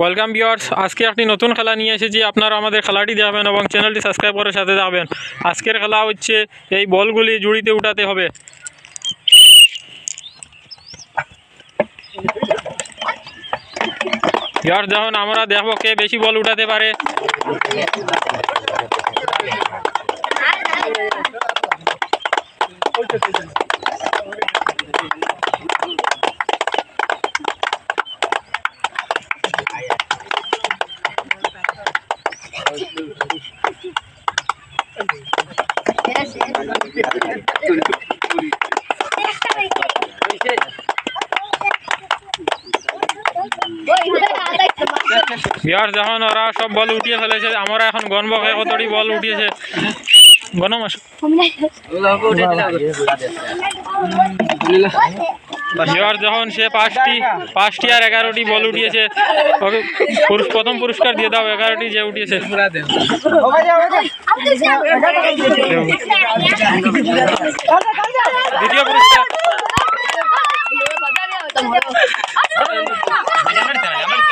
Welcome বিয়ার্স আজকে একটি নতুন খেলা নিয়ে এসেছি। আপনারা আমাদের খেলাটি দেখবেন এবং চ্যানেলটি সাবস্ক্রাইব করে সাথে থাকবেন আজকের খেলা হচ্ছে এই বলগুলি জুড়িতে উঠাতে হবে। বিয়ার্স যখন আমরা দেখব কে বেশি বল উঠাতে পারে। বিয়ার্স যখন ওরা সব বল উঠিয়ে ফেলেছে। আমরা এখন গণব কতটি বল উঠিয়েছে? গণম আসো এবার যখন সে পাঁচটি পাঁচটি আর এগারোটি বল উঠিয়েছে ওকে প্রথম পুরস্কার দিয়ে দাও এগারোটি যে উঠিয়েছে। দ্বিতীয় পুরস্কার।